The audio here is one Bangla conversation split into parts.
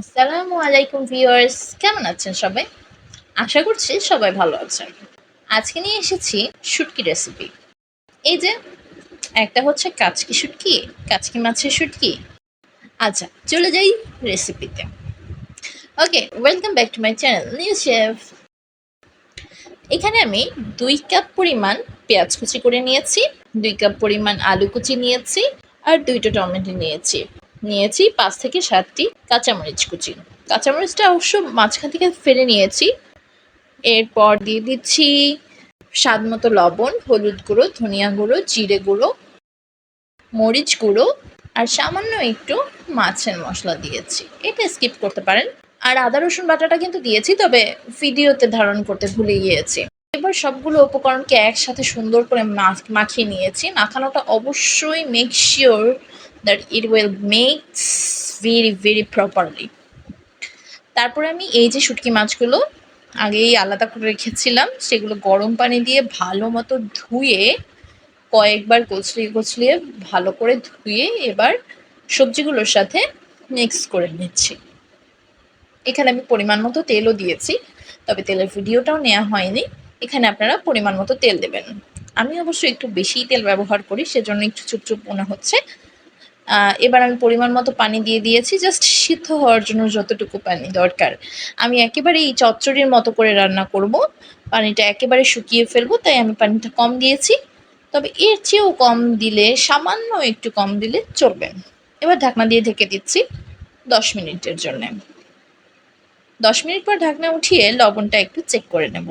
আসসালামু আলাইকুম ভিউয়ার্স, কেমন আছেন সবাই? আশা করছি সবাই ভালো আছেন। আজকে নিয়ে এসেছি শুটকি রেসিপি এই যে, একটা হচ্ছে কাচকি শুটকি, কাচকি মাছের শুটকি। আচ্ছা চলে যাই রেসিপিতে okay welcome back to my channel new chef এখানে আমি দুই কাপ পরিমাণ পেঁয়াজ কুচি করে নিয়েছি, দুই কাপ পরিমাণ আলু কুচি নিয়েছি, আর দুইটা টমেটো নিয়েছি। নিয়েছি, পাঁচ থেকে সাতটি কাঁচামরিচ কুচি। কাঁচামরিচটা অবশ্য মাঝখান থেকে ফেলে নিয়েছি। এরপর দিয়ে দিচ্ছি স্বাদ মতো লবণ, হলুদ গুঁড়ো, ধনিয়া গুঁড়ো, জিরে গুঁড়ো, মরিচ গুঁড়ো আর সামান্য একটু মাছের মশলা দিয়েছি। এটা স্কিপ করতে পারেন। আর আদা, রসুন বাটাটা কিন্তু দিয়েছি, তবে ভিডিওতে ধারণ করতে ভুলে গিয়েছি। এবার সবগুলো উপকরণকে একসাথে সুন্দর করে মাখিয়ে নিয়েছি। মাখানোটা অবশ্যই make sure that it will makes very very properly তারপরে আমি এই যে শুটকি মাছগুলো আগেই আলাদা করে রেখেছিলাম, সেগুলো গরম পানি দিয়ে ভালো মতো ধুয়ে কয়েকবার কচলিয়ে কচলিয়ে ভালো করে ধুয়ে এবার সবজিগুলোর সাথে মিক্স করে নিচ্ছি। এখানে আমি পরিমাণ মতো তেলও দিয়েছি, তবে তেলের ভিডিওটাও নেওয়া হয়নি। এখানে আপনারা পরিমাণ মতো তেল দেবেন। আমি অবশ্য একটু বেশিই তেল ব্যবহার করি, সেজন্য একটু চুপচুপ মনে হচ্ছে। এবার আমি পরিমাণ মতো পানি দিয়ে দিয়েছি জাস্ট সিদ্ধ হওয়ার জন্য যতটুকু পানি দরকার। আমি একেবারে এই চচ্চড়ির মতো করে রান্না করব। পানিটা একেবারে শুকিয়ে ফেলব, তাই আমি পানিটা কম দিয়েছি। তবে এর চেয়েও কম দিলে, সামান্য একটু কম দিলে চলবে। এবার ঢাকনা দিয়ে ঢেকে দিচ্ছি দশ মিনিটের জন্য। দশ মিনিট পর ঢাকনা উঠিয়ে লবণটা একটু চেক করে নেব।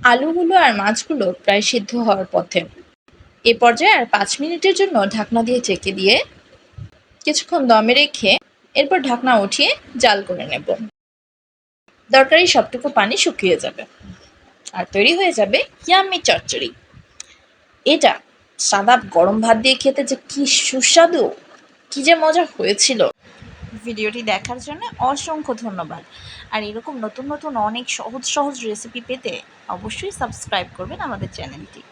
আলুগুলো আর মাছগুলো প্রায় সিদ্ধ হওয়ার পথে। এ পর্যায়ে আর পাঁচ মিনিটের জন্য ঢাকনা দিয়ে ঢেকে দিয়ে কিছুক্ষণ দমে রেখে এরপর ঢাকনা উঠিয়ে জাল করে নেব। দরকারি সবটুকু পানি শুকিয়ে যাবে আর তৈরি হয়ে যাবে ইয়াম্মি চচ্চড়ি। এটা সাদা গরম ভাত দিয়ে খেতে যে কি সুস্বাদু, কি যে মজা হয়েছিল। ভিডিওটি দেখার জন্য অসংখ্য ধন্যবাদ। আর এরকম নতুন নতুন অনেক সহজ সহজ রেসিপি পেতে অবশ্যই সাবস্ক্রাইব করবেন আমাদের চ্যানেলটি